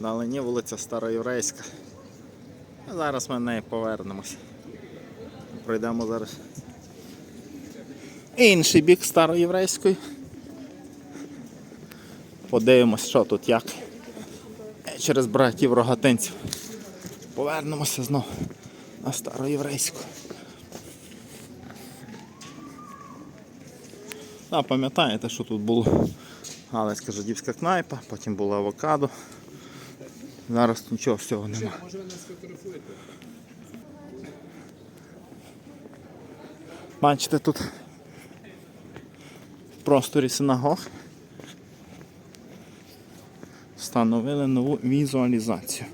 Вдалині вулиця Староєврейська. А зараз ми на неї повернемось. Пройдемо зараз інший бік Староєврейської. Подивимось, що тут як. Е, Через братів рогатинців. Повернемося знову на Староєврейську. А, пам'ятаєте, що тут було Галицька жидівська кнайпа, потім було авокадо. Зараз нічого з цього немає. Може ви нас фотографуєте? Бачите, тут в просторі синагог встановили нову візуалізацію.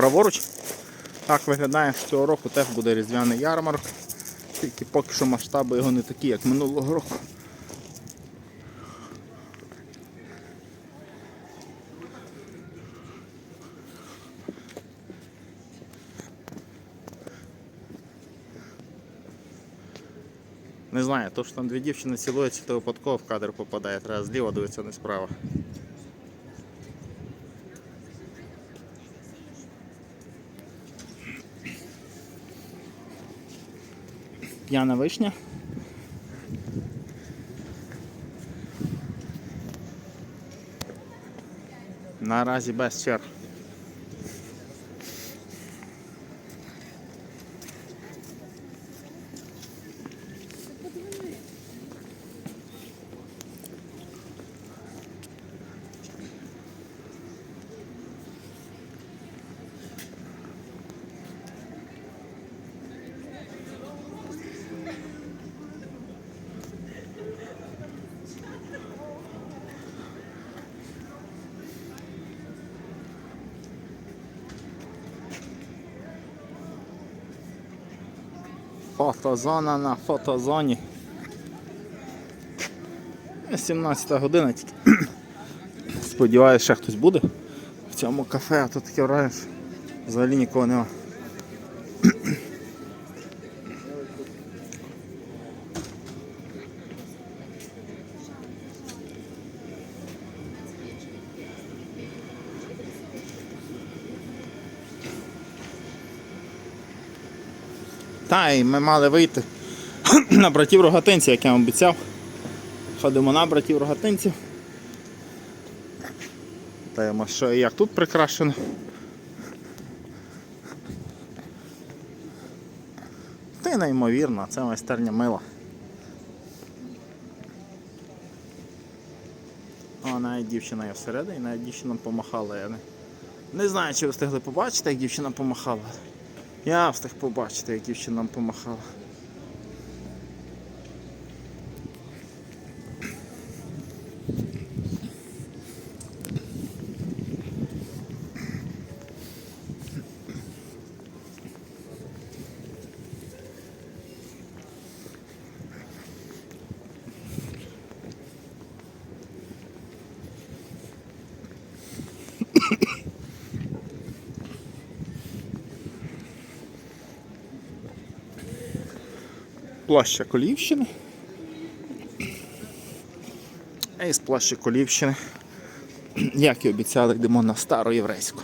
Праворуч. Так виглядає, що цього року теж буде різдвяний ярмарок. Тільки поки що масштаби його не такі, як минулого року. Не знаю, то що там дві дівчини цілуються, то випадково в кадр попадає. Треба зліва дивитися, не справа. П'яна вишня. Наразі без черг. Фотозона на фотозоні. 17 година тільки. Сподіваюсь, ще хтось буде в цьому кафе, а тут таке враження, взагалі нікого нема. Та, і ми мали вийти на братів рогатинців, як я вам обіцяв. Ходимо на братів рогатинців. Даємо, що і як тут прикрашено. Та й неймовірно, це майстерня мила. О, навіть дівчина є всередині, навіть дівчина помахала. Я не, не знаю, чи ви встигли побачити, як дівчина помахала. Я встиг побачити, як дівчина нам помахала. Площа Колівщини. А із площі Колівщини, як і обіцяли, йдемо на стару єврейську.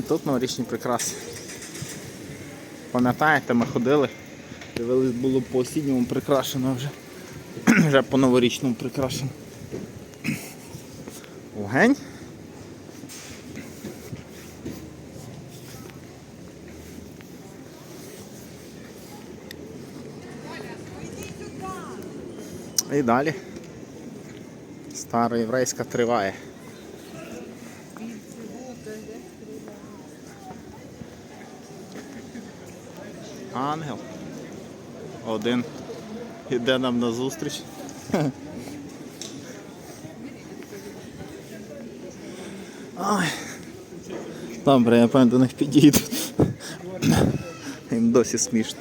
А тут новорічні прикраси. Пам'ятаєте, ми ходили, дивились, було по осінньому прикрашено вже. вже по новорічному прикрашено. Довгень. І далі. Староєврейська триває. Ангел. Один іде нам на зустріч. Ой. Добре, я певно до них підійду. Їм досі смішно.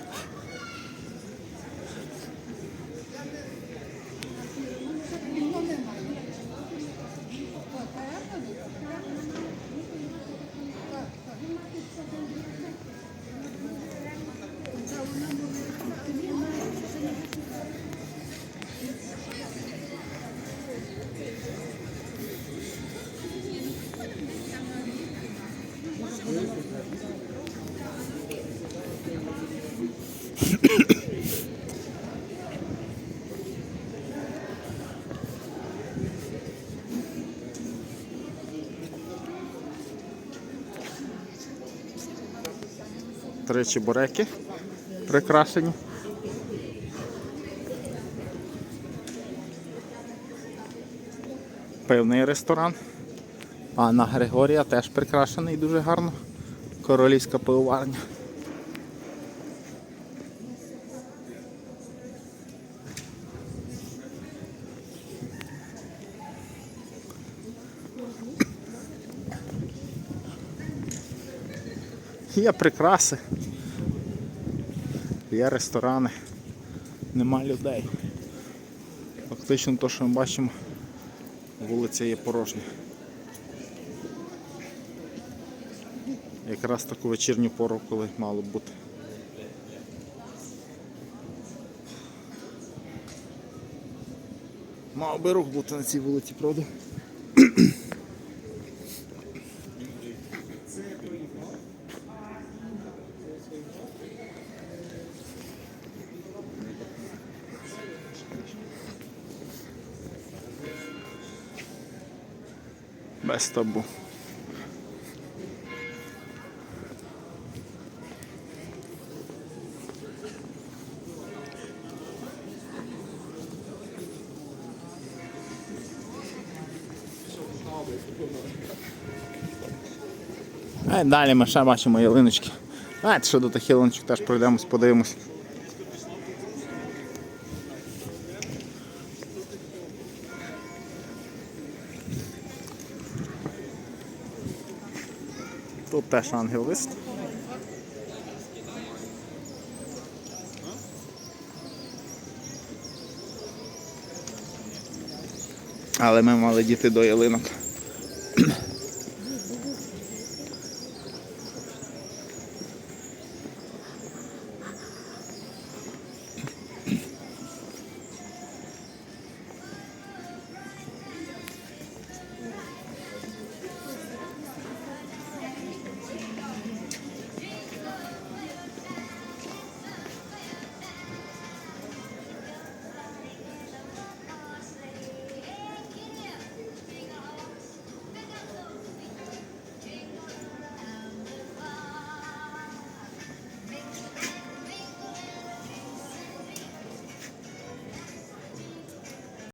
Три чебуреки прикрашені. Пивний ресторан. Анна Григорія теж прикрашений дуже гарно. Королівська пивоварня. Є прикраси. Є ресторани. Нема людей. Фактично те, що ми бачимо, вулиця є порожня. Якраз таку вечірню пору, коли мало б бути. Мав би рух бути на цій вулиці, правда? Без табу. А далі ми ще бачимо ялиночки. Давайте ще до тих ялиночок теж пройдемось, подивимось. Теж ангел лист. Але ми мали діти до ялинок.